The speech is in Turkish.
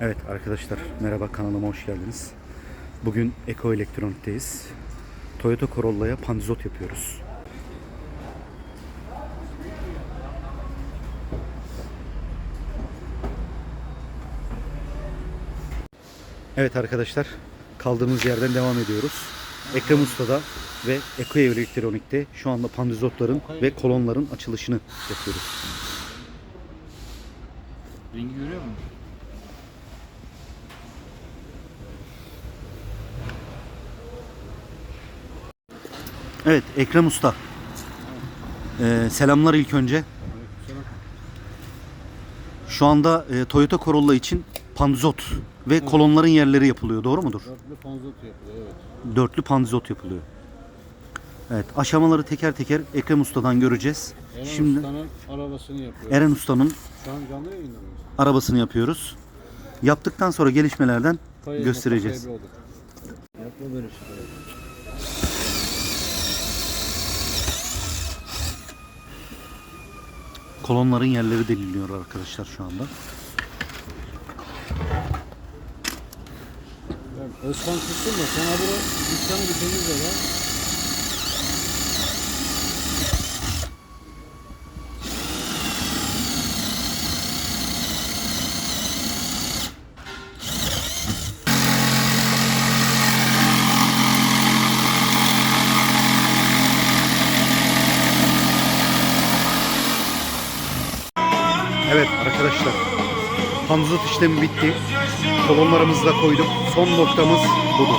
Evet arkadaşlar merhaba kanalıma hoş geldiniz. Bugün Eko Elektronik'teyiz. Toyota Corolla'ya pandizot yapıyoruz. Evet arkadaşlar kaldığımız yerden devam ediyoruz. Ekrem Usta'da ve Eko Elektronik'te şu anda pandizotların ve kolonların açılışını yapıyoruz. Rengi görüyor musun? Evet Ekrem Usta. Ee, selamlar ilk önce. Şu anda e, Toyota Corolla için pandizot ve kolonların yerleri yapılıyor. Doğru mudur? Dörtlü panzot yapıyor evet. Dörtlü pandizot yapılıyor. Evet aşamaları teker teker Ekrem Usta'dan göreceğiz. Eren Şimdi Usta'nın arabasını yapıyor. Eren Usta'nın arabasını yapıyoruz. Yaptıktan sonra gelişmelerden Kayı göstereceğiz. yapma böyle şeyler. Kolonların yerleri deliniyor arkadaşlar şu anda. Ya, Özkan tutsun da sana bura dükkanı bir lan. Evet arkadaşlar. Pandizot işlemi bitti. Kolonlarımızı da koyduk. Son noktamız budur.